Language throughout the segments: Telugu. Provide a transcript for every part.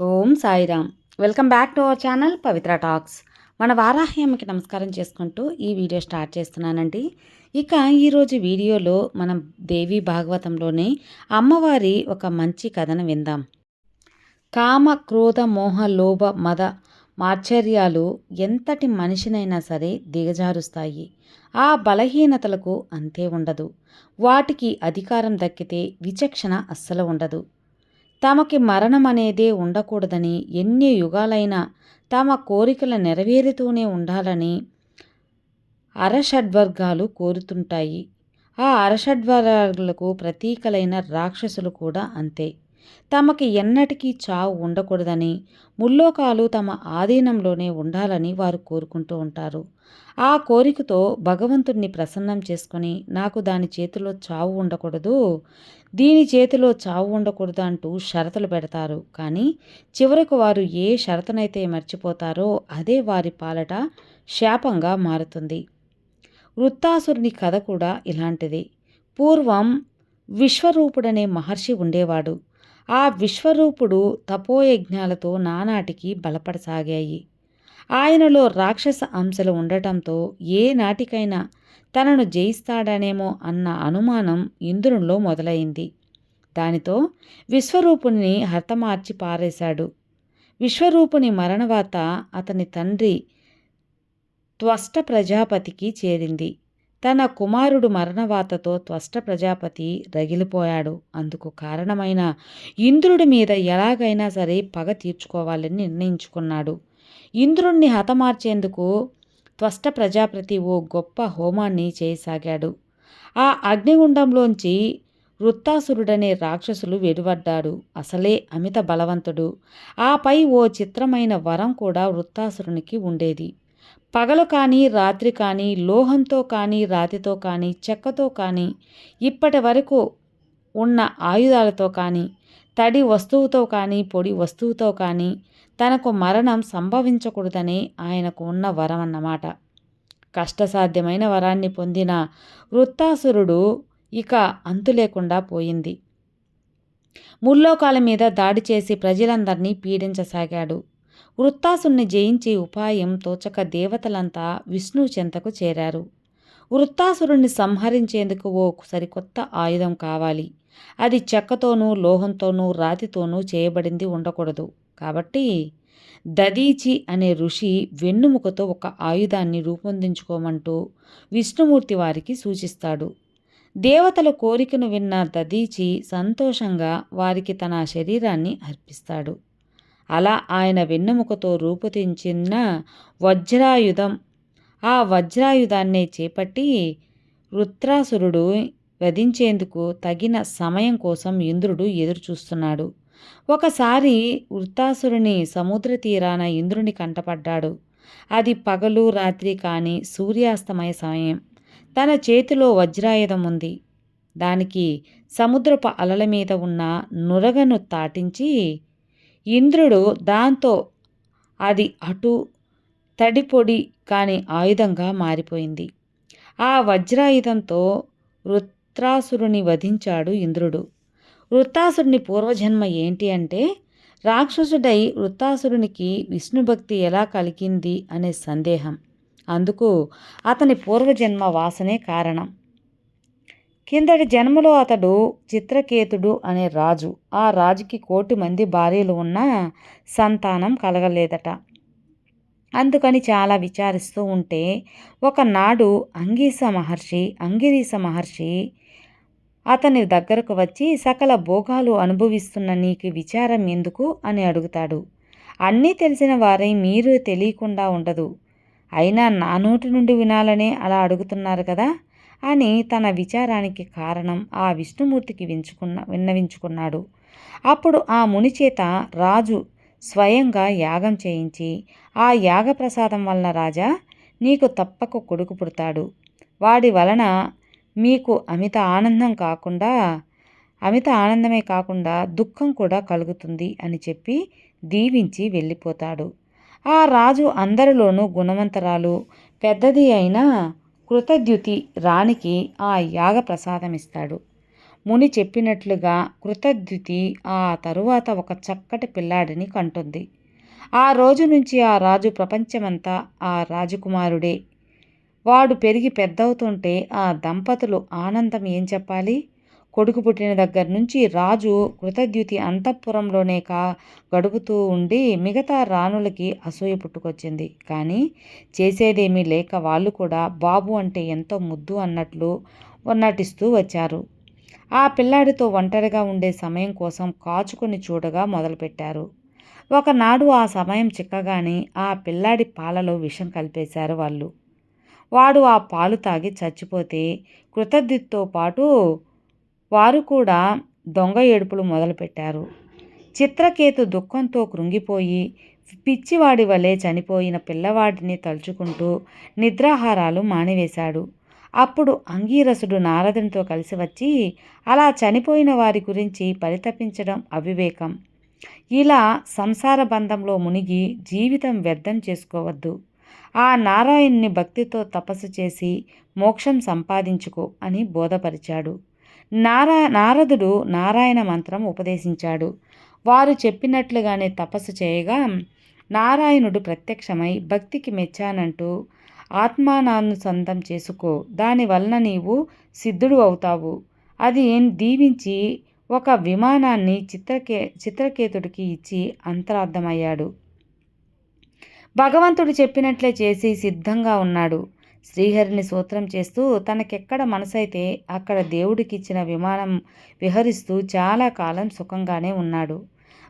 Om Sairam. Welcome back to our channel Pavitra talks. మన వారాహ్యమ్మకి నమస్కారం చేసుకుంటూ ఈ వీడియో స్టార్ట్ చేస్తున్నానండి. ఇక ఈరోజు వీడియోలో మనం దేవి భాగవతంలోని అమ్మవారి ఒక మంచి కథను విందాం. కామ క్రోధ మోహ లోభ మద మాచర్యాలు ఎంతటి మనిషినైనా సరే దిగజారుస్తాయి. ఆ బలహీనతలకు అంతే ఉండదు. వాటికి అధికారం దక్కితే విచక్షణ అస్సలు ఉండదు. తమకి మరణం అనేదే ఉండకూడదని ఎన్ని యుగాలైనా తమ కోరికలు నెరవేరుతూనే ఉండాలని అరషడ్వర్గాలు కోరుతుంటాయి. ఆ అరషడ్వర్గాలకు ప్రతీకలైన రాక్షసులు కూడా అంతే. తమకి ఎన్నటికీ చావు ఉండకూడదని ముల్లోకాలు తమ ఆధీనంలోనే ఉండాలని వారు కోరుకుంటూ ఉంటారు. ఆ కోరికతో భగవంతుణ్ణి ప్రసన్నం చేసుకొని నాకు దాని చేతిలో చావు ఉండకూడదు దీని చేతిలో చావు ఉండకూడదు అంటూ షరతులు పెడతారు. కానీ చివరకు వారు ఏ షరతునైతే మర్చిపోతారో అదే వారి పాలట శాపంగా మారుతుంది. వృత్తాసురుని కథ కూడా ఇలాంటిది. పూర్వం విశ్వరూపుడనే మహర్షి ఉండేవాడు. ఆ విశ్వరూపుడు తపోయజ్ఞాలతో నానాటికి బలపడసాగాయి. ఆయనలో రాక్షస అంశలు ఉండటంతో ఏ నాటికైనా తనను జయిస్తాడనేమో అన్న అనుమానం ఇంద్రునిలో మొదలైంది. దానితో విశ్వరూపుని హతమార్చి పారేశాడు. విశ్వరూపుని మరణవాత అతని తండ్రి త్వష్ట ప్రజాపతికి చేరింది. తన కుమారుడు మరణవాతతో త్వష్ట ప్రజాపతి రగిలిపోయాడు. అందుకు కారణమైన ఇంద్రుడి మీద ఎలాగైనా సరే పగ తీర్చుకోవాలని నిర్ణయించుకున్నాడు. ఇంద్రుణ్ణి హతమార్చేందుకు త్వష్ట ప్రజాపతి ఓ గొప్ప హోమాన్ని చేయసాగాడు. ఆ అగ్నిగుండంలోంచి వృత్తాసురుడనే రాక్షసులు వెలువడ్డాడు. అసలే అమిత బలవంతుడు. ఆపై ఓ చిత్రమైన వరం కూడా వృత్తాసురునికి ఉండేది. పగలు కానీ రాత్రి కానీ లోహంతో కానీ రాతితో కానీ చెక్కతో కానీ ఇప్పటి వరకు ఉన్న ఆయుధాలతో కానీ తడి వస్తువుతో కానీ పొడి వస్తువుతో కానీ తనకు మరణం సంభవించకూడదని ఆయనకు ఉన్న వరం అన్నమాట. కష్టసాధ్యమైన వరాన్ని పొందిన వృత్తాసురుడు ఇక అంతు లేకుండా పోయింది. ముల్లోకాల మీద దాడి చేసి ప్రజలందరినీ పీడించసాగాడు. వృత్తాసుని జయించే ఉపాయం తోచక దేవతలంతా విష్ణు చెంతకు చేరారు. వృత్తాసురుణ్ణి సంహరించేందుకు ఓ సరికొత్త ఆయుధం కావాలి. అది చెక్కతోనూ లోహంతోనూ రాతితోనూ చేయబడింది ఉండకూడదు. కాబట్టి దదీచి అనే ఋషి వెన్నుముకతో ఒక ఆయుధాన్ని రూపొందించుకోమంటూ విష్ణుమూర్తి వారికి సూచిస్తాడు. దేవతల కోరికను విన్న దదీచి సంతోషంగా వారికి తన శరీరాన్ని అర్పిస్తాడు. అలా ఆయన వెన్నెముకతో రూపుదించిన వజ్రాయుధం. ఆ వజ్రాయుధాన్ని చేపట్టి వృత్రాసురుడు వధించేందుకు తగిన సమయం కోసం ఇంద్రుడు ఎదురుచూస్తున్నాడు. ఒకసారి వృత్తాసురుని సముద్ర తీరాన ఇంద్రుని కంటపడ్డాడు. అది పగలు రాత్రి కాని సూర్యాస్తమయ సమయం. తన చేతిలో వజ్రాయుధం ఉంది. దానికి సముద్రపు అలల మీద ఉన్న నురగను తాటించి ఇంద్రుడు దాంతో అది అటు తడిపొడి కాని ఆయుధంగా మారిపోయింది. ఆ వజ్రాయుధంతో వృత్రాసురుని వధించాడు ఇంద్రుడు. వృత్తాసురుని పూర్వజన్మ ఏంటి అంటే రాక్షసుడై వృత్తాసురునికి విష్ణుభక్తి ఎలా కలిగింది అనే సందేహం. అందుకు అతని పూర్వజన్మ వాసనే కారణం. కిందటి జన్మలో అతడు చిత్రకేతుడు అనే రాజు. ఆ రాజుకి కోటి మంది భార్యలు ఉన్న సంతానం కలగలేదట. అందుకని చాలా విచారిస్తూ ఉంటే ఒకనాడు అంగీస మహర్షి అంగిరీస మహర్షి అతని దగ్గరకు వచ్చి సకల భోగాలు అనుభవిస్తున్న నీకు విచారం ఎందుకు? అని అడుగుతాడు. అన్నీ తెలిసిన వారై మీరు తెలియకుండా ఉండదు. అయినా నా నోటి నుండి వినాలనే అలా అడుగుతున్నారు కదా. అని తన విచారానికి కారణం ఆ విష్ణుమూర్తికి వించుకున్న విన్నవించుకున్నాడు. అప్పుడు ఆ ముని చేత రాజు స్వయంగా యాగం చేయించి ఆ యాగ ప్రసాదం వలన రాజా నీకు తప్పక కొడుకు పుడతాడు. వాడి వలన మీకు అమిత ఆనందం కాకుండా అమిత ఆనందమే కాకుండా దుఃఖం కూడా కలుగుతుంది అని చెప్పి దీవించి వెళ్ళిపోతాడు. ఆ రాజు అందరిలోనూ గుణవంతరాలు పెద్దది అయినా కృతద్యుతి రాణికి ఆ యాగ ప్రసాదం ఇస్తాడు ముని చెప్పినట్లుగా కృతద్యుతి ఆ తరువాత ఒక చక్కటి పిల్లాడిని కంటుంది. ఆ రోజు నుంచి ఆ రాజు ప్రపంచమంతా ఆ రాజకుమారుడే. వాడు పెరిగి పెద్దవుతుంటే ఆ దంపతులు ఆనందం ఏం చెప్పాలి? కొడుకు పుట్టిన దగ్గర నుంచి రాజు కృతద్యుతి అంతఃపురంలోనే కా గడుపుతూ ఉండి మిగతా రాణులకి అసూయ పుట్టుకొచ్చింది. కానీ చేసేదేమీ లేక వాళ్ళు కూడా బాబు అంటే ఎంతో ముద్దు అన్నట్లు నటిస్తూ వచ్చారు. ఆ పిల్లాడితో ఒంటరిగా ఉండే సమయం కోసం కాచుకొని చూడగా మొదలుపెట్టారు. ఒకనాడు ఆ సమయం చిక్కగానే ఆ పిల్లాడి పాలలో విషం కలిపేశారు వాళ్ళు. వాడు ఆ పాలు తాగి చచ్చిపోతే కృతజ్ఞతతో పాటు వారు కూడా దొంగ ఏడుపులు మొదలుపెట్టారు. చిత్రకేతు దుఃఖంతో కృంగిపోయి పిచ్చివాడి వలె చనిపోయిన పిల్లవాడిని తలుచుకుంటూ నిద్రాహారాలు మానివేశాడు. అప్పుడు అంగీరసుడు నారదునితో కలిసి వచ్చి అలా చనిపోయిన వారి గురించి పరితపించడం అవివేకం. ఇలా సంసార బంధంలో మునిగి జీవితం వ్యర్థం చేసుకోవద్దు. ఆ నారాయణ్ణి భక్తితో తపస్సు చేసి మోక్షం సంపాదించుకో అని బోధపరిచాడు. నారా నారదుడు నారాయణ మంత్రం ఉపదేశించాడు. వారు చెప్పినట్లుగానే తపస్సు చేయగా నారాయణుడు ప్రత్యక్షమై భక్తికి మెచ్చానంటూ ఆత్మానానుసంధం చేసుకో దానివలన నీవు సిద్ధుడు అవుతావు. అది దీవించి ఒక విమానాన్ని చిత్రకే చిత్రకేతుడికి ఇచ్చి అంతరార్థమయ్యాడు. భగవంతుడు చెప్పినట్లే చేసి సిద్ధంగా ఉన్నాడు. శ్రీహరిని సూత్రం చేస్తూ తనకెక్కడ మనసైతే అక్కడ దేవుడికిచ్చిన విమానం విహరిస్తూ చాలా కాలం సుఖంగానే ఉన్నాడు.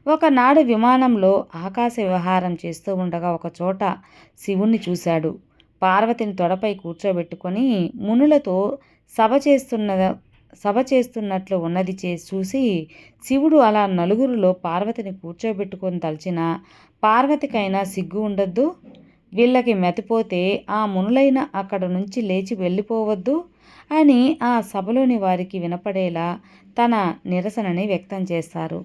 ఒకనాడు విమానంలో ఆకాశ విహారం చేస్తూ ఉండగా ఒక చోట శివుణ్ణి చూశాడు. పార్వతిని తొడపై కూర్చోబెట్టుకొని మునులతో సభ చేస్తున్న సభ చేస్తున్నట్లు ఉన్నది చే చూసి శివుడు అలా నలుగురిలో పార్వతిని కూర్చోబెట్టుకొని తలచిన పార్వతికైనా సిగ్గు ఉండద్దు? వీళ్ళకి మెతిపోతే ఆ మునులైన అక్కడ నుంచి లేచి వెళ్ళిపోవద్దు అని ఆ సభలోని వారికి వినపడేలా తన నిరసనని వ్యక్తం చేస్తారు.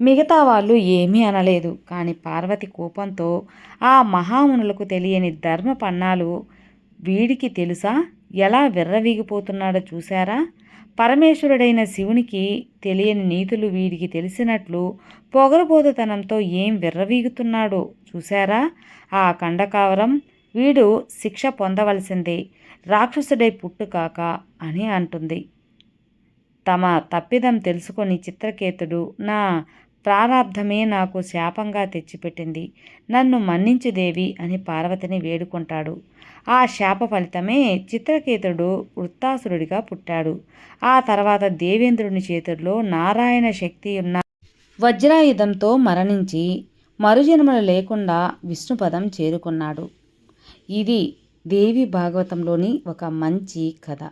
మిగతా వాళ్ళు ఏమీ అనలేదు. కానీ పార్వతి కోపంతో ఆ మహామునులకు తెలియని ధర్మ పన్నాలు వీడికి తెలుసా? ఎలా విర్రవీగిపోతున్నాడో చూశారా? పరమేశ్వరుడైన శివునికి తెలియని నీతులు వీడికి తెలిసినట్లు పొగరబోధతనంతో ఏం విర్రవీగుతున్నాడో చూశారా? ఆ కండకావరం వీడు శిక్ష పొందవలసింది. రాక్షసుడై పుట్టుకాక అని అంటుంది. తమ తప్పిదం తెలుసుకొని చిత్రకేతుడు నా ప్రారాబ్ధమే నాకు శాపంగా తెచ్చిపెట్టింది. నన్ను మన్నించు దేవి అని పార్వతిని వేడుకుంటాడు. ఆ శాప ఫలితమే చిత్రకేతుడు వృత్తాసురుడిగా పుట్టాడు. ఆ తర్వాత దేవేంద్రుని చేతుల్లో నారాయణ శక్తి ఉన్న వజ్రాయుధంతో మరణించి మరుజన్మలు లేకుండా విష్ణుపదం చేరుకున్నాడు. ఇది దేవి భాగవతంలోని ఒక మంచి కథ.